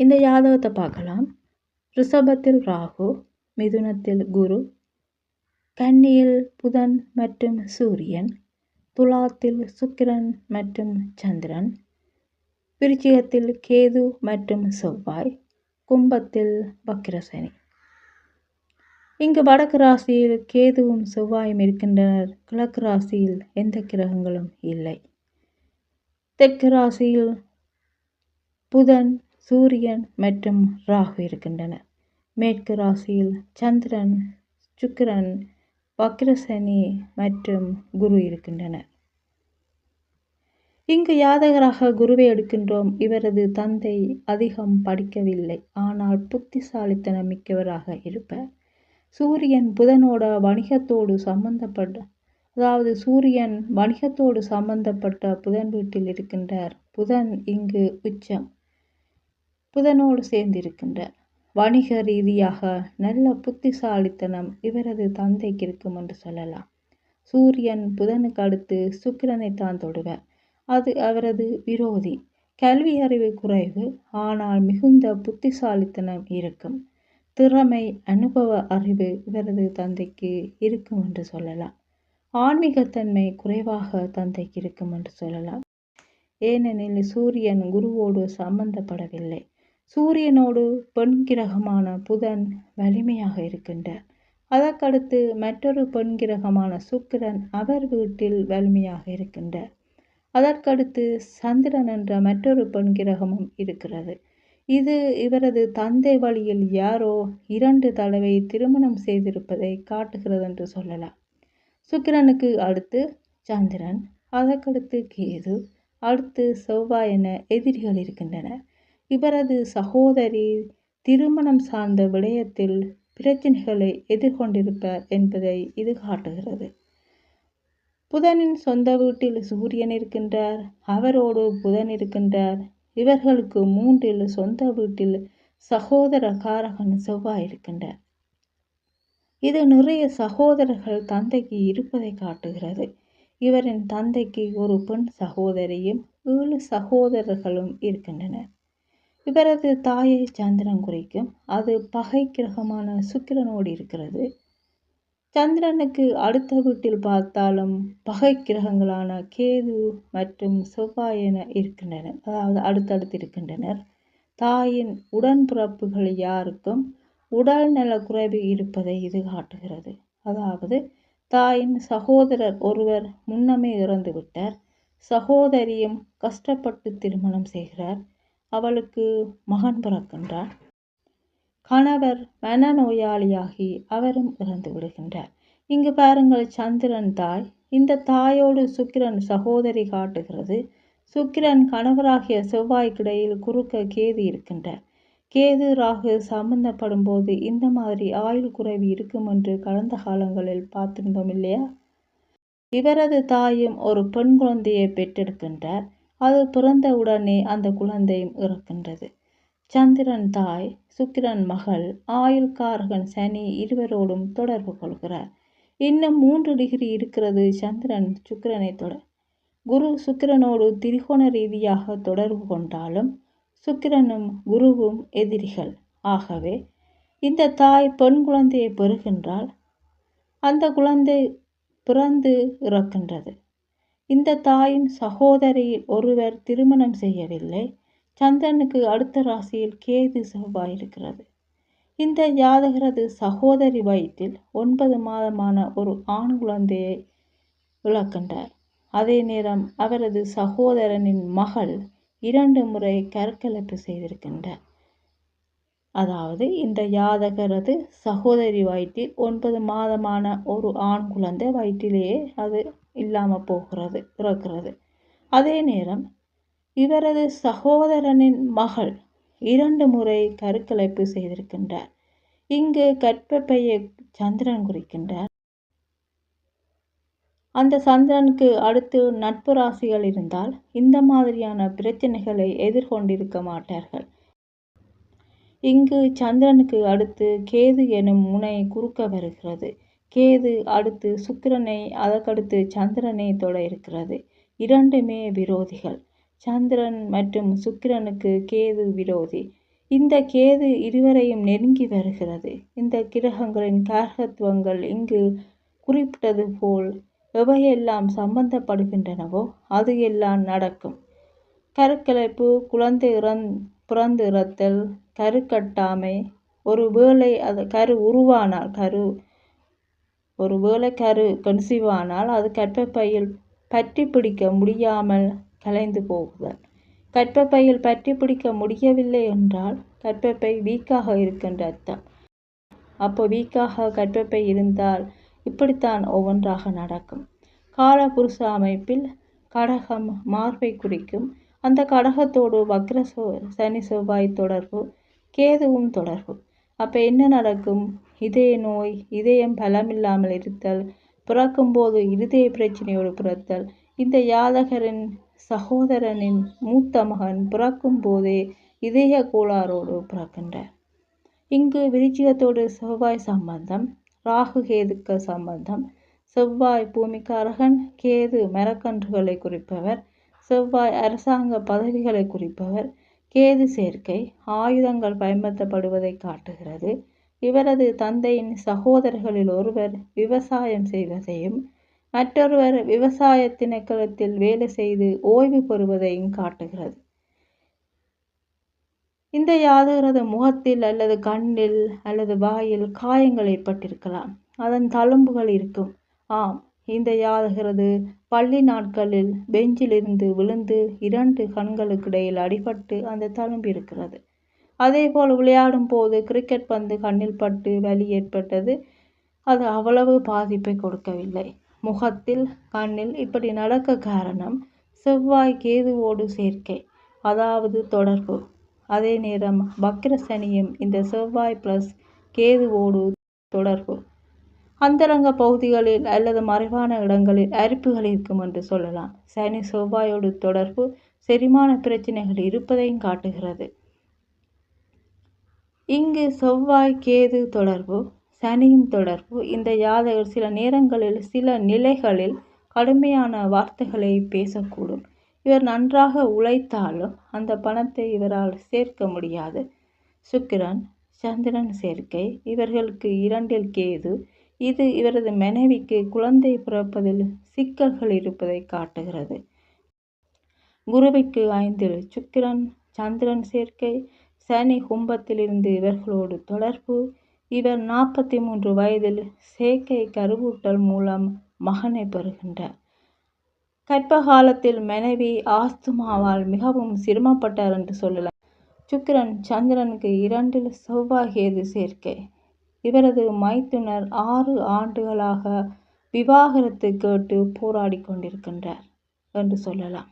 இந்த ஜாதகத்தை பார்க்கலாம். ரிஷபத்தில் ராகு மிதுனத்தில் குரு கன்னியில் புதன் மற்றும் சூரியன் துலாத்தில் சுக்கிரன் மற்றும் சந்திரன் விருச்சிகத்தில் கேது மற்றும் செவ்வாய் கும்பத்தில் வக்கிரசனி. இங்கு வடக்கு ராசியில் கேதுவும் செவ்வாயும் இருக்கின்றனர். கிழக்கு ராசியில் எந்த கிரகங்களும் இல்லை. தெற்கு ராசியில் புதன் சூரியன் மற்றும் ராகு இருக்கின்றன. மேற்கு ராசியில் சந்திரன் சுக்கிரன் வக்ரசனி மற்றும் குரு இருக்கின்றனர். இங்கு யாதகராக குருவை எடுக்கின்றோம். இவரது தந்தை அதிகம் படிக்கவில்லை. ஆனால் புத்திசாலித்தனம் மிக்கவராக இருப்பார். சூரியன் புதனோட வணிகத்தோடு சம்பந்தப்பட்ட அதாவது சூரியன் வணிகத்தோடு சம்பந்தப்பட்ட புதன் வீட்டில் இருக்கின்றார். புதன் இங்கு உச்சம். புதனோடு சேர்ந்திருக்கின்றார் வணிக ரீதியாக நல்ல புத்திசாலித்தனம் இவரது தந்தைக்கு இருக்கும் என்று சொல்லலாம். சூரியன் புதனுக்கு அடுத்து சுக்கிரனை தான் தொடுவார். அது அவரது விரோதி. கல்வி அறிவு குறைவு ஆனால் மிகுந்த புத்திசாலித்தனம் இருக்கும். திறமை அனுபவ அறிவு இவரது தந்தைக்கு இருக்கும் என்று சொல்லலாம். ஆன்மீகத்தன்மை குறைவாக தந்தைக்கு இருக்கும் என்று சொல்லலாம். ஏனெனில் சூரியன் குருவோடு சம்பந்தப்படவில்லை. சூரியனோடு பெண் கிரகமான புதன் வலிமையாக இருக்கின்றார். அதற்கடுத்து மற்றொரு பெண் கிரகமான சுக்கிரன் அவர் வீட்டில் வலிமையாக இருக்கின்றார். அதற்கடுத்து சந்திரன் என்ற மற்றொரு பெண் கிரகமும் இருக்கிறது. இது இவரது தந்தை வழியில் யாரோ இரண்டு தடவை திருமணம் செய்திருப்பதை காட்டுகிறது என்று சொல்லலாம். சுக்கிரனுக்கு அடுத்து சந்திரன் அதற்கடுத்து கேது அடுத்து செவ்வாய் என எதிரிகள் இருக்கின்றன இவரது சகோதரி திருமணம் சார்ந்த விடயத்தில் பிரச்சனைகளை எதிர்கொண்டிருப்பார் என்பதை இது காட்டுகிறது. புதனின் சொந்த வீட்டில் சூரியன் இருக்கின்றார் அவரோடு புதன் இருக்கின்றார். இவர்களுக்கு மூன்றில் சொந்த வீட்டில் சகோதர காரகன் செவ்வாய் இருக்கின்றார். இது நிறைய சகோதரர்கள் தந்தைக்கு இருப்பதை காட்டுகிறது. இவரின் தந்தைக்கு ஒரு பெண் சகோதரியும் ஏழு சகோதரர்களும் இருக்கின்றனர். இவரது தாயை சந்திரன் குறிக்கும். அது பகை கிரகமான சுக்கிரனோடு இருக்கிறது. சந்திரனுக்கு அடுத்த வீட்டில் பார்த்தாலும் பகை கிரகங்களான கேது மற்றும் செவ்வாய் என இருக்கின்றனர். அதாவது அடுத்தடுத்து இருக்கின்றனர். தாயின் உடன்பிறப்புகள் யாருக்கும் உடல்நல குறைவு இருப்பதை இது காட்டுகிறது. அதாவது தாயின் சகோதரர் ஒருவர் முன்னமே இறந்து விட்டார் சகோதரியும் கஷ்டப்பட்டு திருமணம் செய்கிறார். அவளுக்கு மகன் பிறக்கின்றார். கணவர் மனநோயாளியாகி அவரும் இறந்து விடுகின்றார். இங்கு பாருங்கள் சந்திரன் தாய். இந்த தாயோடு சுக்கிரன் சகோதரி காட்டுகிறது. சுக்கிரன் கணவராகிய செவ்வாய்க்கிடையில் குறுக்க கேது இருக்கின்றார். கேது ராகு சம்பந்தப்படும் போது இந்த மாதிரி ஆயுள் குறைவு இருக்கும் என்று கடந்த காலங்களில் பார்த்திருந்தோம் இல்லையா? இவரது தாயும் ஒரு பெண் குழந்தையை பெற்றெடுக்கின்றார் அது பிறந்த உடனே அந்த குழந்தையும் இறக்கின்றது. சந்திரன் தாய் சுக்கிரன் மகள் ஆயுள்காரகன் சனி இருவரோடும் தொடர்பு கொள்கிறார். இன்னும் மூன்று டிகிரி இருக்கிறது சந்திரன் சுக்கிரனை தொட. குரு சுக்கிரனோடு திரிகோண ரீதியாக தொடர்பு கொண்டாலும் சுக்கிரனும் குருவும் எதிரிகள். ஆகவே இந்த தாய் பெண் குழந்தையை பெறுகின்றால் அந்த குழந்தை பிறந்து இறக்கின்றது. இந்த தாயின் சகோதரியில் ஒருவர் திருமணம் செய்யவில்லை. சந்திரனுக்கு அடுத்த ராசியில் கேது செவ்வாய் இருக்கிறது இந்த ஜாதகரது சகோதரி வயிற்றில் ஒன்பது மாதமான ஒரு ஆண் குழந்தையை இழக்கின்றார் அதே நேரம் அவரது சகோதரனின் மகள் இரண்டு முறை கற்கலப்பு செய்திருக்கின்றார். அதாவது இந்த ஜாதகரது சகோதரி வயிற்றில் ஒன்பது மாதமான ஒரு ஆண் குழந்தை வயிற்றிலேயே அது இல்லாமல் போகிறது இறக்கிறது அதே நேரம் இவரது சகோதரனின் மகள் இரண்டு முறை கருக்கலைப்பு செய்திருக்கின்றார். இங்கு கற்பப்பையை சந்திரன் குறிக்கின்றார். அந்த சந்திரனுக்கு அடுத்து நட்பு ராசிகள் இருந்தால் இந்த மாதிரியான பிரச்சனைகளை எதிர்கொண்டிருக்க மாட்டார்கள். இங்கு சந்திரனுக்கு அடுத்து கேது எனும் முனை குறுக்க வருகிறது. கேது அடுத்து சுக்கிரனை அதற்கடுத்து சந்திரனை தொட இருக்கிறது. இரண்டுமே விரோதிகள். சந்திரன் மற்றும் சுக்கிரனுக்கு கேது விரோதி. இந்த கேது இருவரையும் நெருங்கி வருகிறது. இந்த கிரகங்களின் காரகத்துவங்கள் இங்கு குறிப்பிட்டது போல் எவையெல்லாம் சம்பந்தப்படுகின்றனவோ அது எல்லாம் நடக்கும். கருக்கலைப்பு குழந்தை இறந் பிறந்து இறத்தல் கருக்கட்டாமை ஒரு வேளை அது கரு உருவானால் கரு ஒரு வேலைக்காரு கரு கன்சீவானால் அது கற்பப்பையில் பற்றி பிடிக்க முடியாமல் கலைந்து போகுதல் கற்பப்பையில் பற்றி பிடிக்க முடியவில்லை என்றால் கற்பப்பை வீக்காக இருக்கின்ற அர்த்தம். அப்போ வீக்காக கற்பப்பை இருந்தால் இப்படித்தான் ஒவ்வொன்றாக நடக்கும். காலபுருஷ அமைப்பில் கடகம் மார்பை குறிக்கும். அந்த கடகத்தோடு வக்ர சனி செவ்வாய் தொடர்பு கேதுவும் தொடர்பு. அப்போ என்ன நடக்கும்? இதய நோய் இதயம் பலமில்லாமல் இருத்தல் பிறக்கும்போது இருதய பிரச்சனையோடு பிறத்தல். இந்த யாதகரின் சகோதரனின் மூத்த மகன் பிறக்கும் போதே இதய கோளாறோடு பிறக்கின்றார். இங்கு விருச்சிகத்தோடு செவ்வாய் சம்பந்தம் ராகு கேதுக்க சம்பந்தம். செவ்வாய் பூமிக்காரகன் கேது மரக்கன்றுகளை குறிப்பவர். செவ்வாய் அரசாங்க பதவிகளை குறிப்பவர். கேது சேர்க்கை ஆயுதங்கள் பயன்படுத்தப்படுவதை காட்டுகிறது. இவரது தந்தையின் சகோதரர்களில் ஒருவர் விவசாயம் செய்வதையும் மற்றொருவர் விவசாய திணைக்களத்தில் வேலை செய்து ஓய்வு பெறுவதையும் காட்டுகிறது. இந்த யாதகரது முகத்தில் அல்லது கண்ணில் அல்லது வாயில் காயங்கள் ஏற்பட்டிருக்கலாம். அதன் தழும்புகள் இருக்கும். ஆம் இந்த யாதகரது பள்ளி நாட்களில் பெஞ்சிலிருந்து விழுந்து இரண்டு கண்களுக்கிடையில் அடிபட்டு அந்த தழும்பு இருக்கிறது. அதேபோல் விளையாடும் போது கிரிக்கெட் பந்து கண்ணில் பட்டு வலி ஏற்பட்டது. அது அவ்வளவு பாதிப்பை கொடுக்கவில்லை. முகத்தில் கண்ணில் இப்படி நடக்க காரணம் செவ்வாய் கேதுவோடு சேர்க்கை அதாவது தொடர்பு. அதே நேரம் வக்ர சனியும் இந்த செவ்வாய் பிளஸ் கேதுவோடு தொடர்பு. அந்தரங்க பகுதிகளில் அல்லது மறைவான இடங்களில் அரிப்புகள் இருக்கும் என்று சொல்லலாம். சனி செவ்வாயோடு தொடர்பு செரிமான பிரச்சனைகள் இருப்பதையும் காட்டுகிறது. இங்கு செவ்வாய் கேது தொடர்பு சனியும் தொடர்பு. இந்த யாதகர் சில நேரங்களில் சில நிலைகளில் கடுமையான வார்த்தைகளை பேசக்கூடும். இவர் நன்றாக உழைத்தாலும் அந்த பணத்தை இவரால் சேர்க்க முடியாது. சுக்கிரன் சந்திரன் சேர்க்கை. இவர்களுக்கு இரண்டில் கேது இது இவரது மனைவிக்கு குழந்தை பிறப்பதில் சிக்கல்கள் இருப்பதை காட்டுகிறது. குருவிற்கு ஐந்தில் சுக்கிரன் சந்திரன் சேர்க்கை சனி கும்பத்திலிருந்து இவர்களோடு தொடர்பு. இவர் நாற்பத்தி மூன்று வயதில் சேர்க்கை கருவூட்டல் மூலம் மகனை பெறுகின்றார். கற்ப காலத்தில் மனைவி ஆஸ்துமாவால் மிகவும் சிரமப்பட்டார் என்று சொல்லலாம். சுக்கிரன் சந்திரனுக்கு இரண்டில் செவ்வாகியது சேர்க்கை. இவரது மைத்துனர் ஆறு ஆண்டுகளாக விவாகரத்து கேட்டு போராடி கொண்டிருக்கின்றார் என்று சொல்லலாம்.